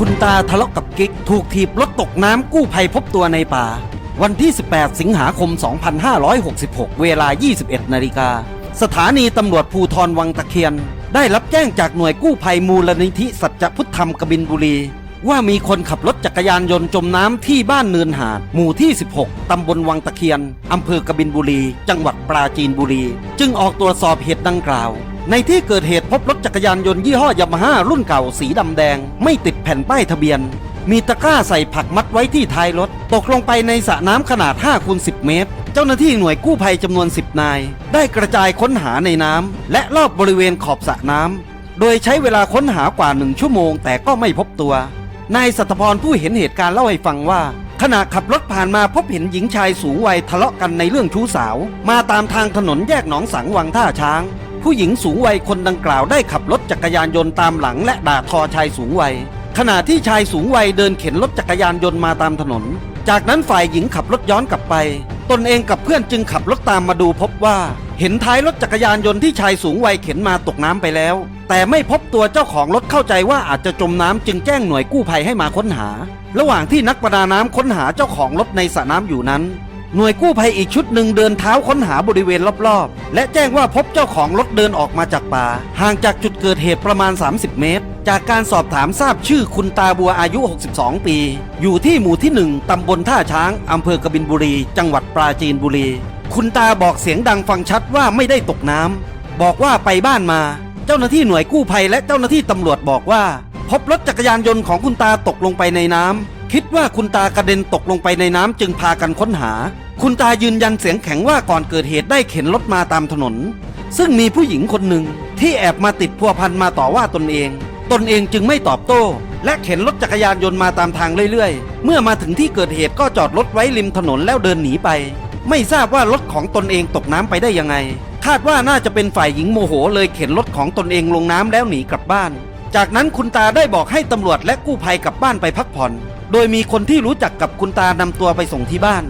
คุณตาทะเลาะกับกิ๊ก ถูกถีบรถตกน้ำกู้ภัยพบตัวในป่า วันที่ 18 สิงหาคม 2566 เวลา 21 นาฬิกา สถานีตำรวจภูทรวังตะเคียน ได้รับแจ้งจากหน่วยกู้ภัยมูลนิธิสัจพุทธธรรมกบินบุรี ว่ามีคนขับรถจักรยานยนต์จมน้ำที่บ้านเนินหาด หมู่ที่ 16 ตำบลวังตะเคียน อำเภอกบินบุรี จังหวัดปราจีนบุรี จึงออกตรวจสอบเหตุดังกล่าว ในที่เกิดเหตุพบรถจักรยานยนต์ยี่ห้อยามาฮ่ารุ่นเก่าสีดำแดง ไม่ติดแผ่นป้ายทะเบียน มีตะกร้าใส่ผักมัดไว้ที่ท้ายรถ ตกลงไปในสระน้ำขนาด5คูณ10 เมตร เจ้าหน้าที่หน่วยกู้ภัยจำนวน 10 นาย ได้กระจายค้นหาในน้ำและรอบบริเวณขอบสระน้ำโดยใช้เวลาค้นหากว่าหนึ่งชั่วโมง แต่ก็ไม่พบตัวนายสัตพรผู้เห็นเหตุการณ์เล่าให้ฟังว่าขณะขับรถผ่านมาพบเห็นหญิงชายสูงวัยทะเลาะกันในเรื่องชู้สาว มาตามทางถนนแยกหนองสังวังท่าช้าง ผู้หญิงสูงวัยคนดังกล่าวได้ขับรถจักรยานยนต์ตามหลังและด่าทอชายสูงวัย ขณะที่ชายสูงวัยเดินเข็นรถจักรยานยนต์มาตามถนน จากนั้นฝ่ายหญิงขับรถย้อนกลับไป ตนเองกับเพื่อนจึงขับรถตามมาดูพบว่า เห็นท้ายรถจักรยานยนต์ที่ชายสูงวัยเข็นมาตกน้ำไปแล้ว แต่ไม่พบตัวเจ้าของรถเข้าใจว่าอาจจะจมน้ำจึงแจ้งหน่วยกู้ภัยให้มาค้นหา ระหว่างที่นักประดาน้ำค้นหาเจ้าของรถในสระน้ำอยู่นั้น หน่วยกู้ภัยอีกชุดหนึ่งเดินเท้าค้นหาบริเวณรอบๆ และแจ้งว่าพบเจ้าของรถเดินออกมาจากป่า ห่างจากจุดเกิดเหตุประมาณ 30 เมตร จากการสอบถามทราบชื่อคุณตาบัวอายุ 62 ปี อยู่ที่หมู่ที่ 1 ตำบลท่าช้าง อำเภอกบินบุรี จังหวัดปราจีนบุรี คุณตาบอกเสียงดังฟังชัดว่าไม่ได้ตกน้ำบอกว่าไปบ้านมา เจ้าหน้าที่หน่วยกู้ภัยและเจ้าหน้าที่ตำรวจบอกว่า พบรถจักรยานยนต์ของคุณตาตกลงไปในน้ำ คิดว่าคุณตากระเด็นตกลงไปในน้ำจึงพากันค้นหา คุณตายืนยันเสียงแข็งว่าก่อนเกิดเหตุได้เข็นรถมาตามถนน ซึ่งมีผู้หญิงคนหนึ่งที่แอบมาติดพัวพันมาต่อว่าตนเอง ตนเองจึงไม่ตอบโต้ และเข็นรถจักรยานยนต์มาตามทางเรื่อยๆ เมื่อมาถึงที่เกิดเหตุก็จอดรถไว้ริมถนนแล้วเดินหนีไป ไม่ทราบว่ารถของตนเองตกน้ำไปได้ยังไง คาดว่าน่าจะเป็นฝ่ายหญิงโมโหเลยเข็นรถของตนเองลงน้ำแล้วหนีกลับบ้าน จากนั้นคุณตาได้บอกให้ตำรวจและกู้ภัยกลับบ้านไปพักผ่อน โดยมีคนที่รู้จักกับคุณตานำตัวไปส่งที่บ้าน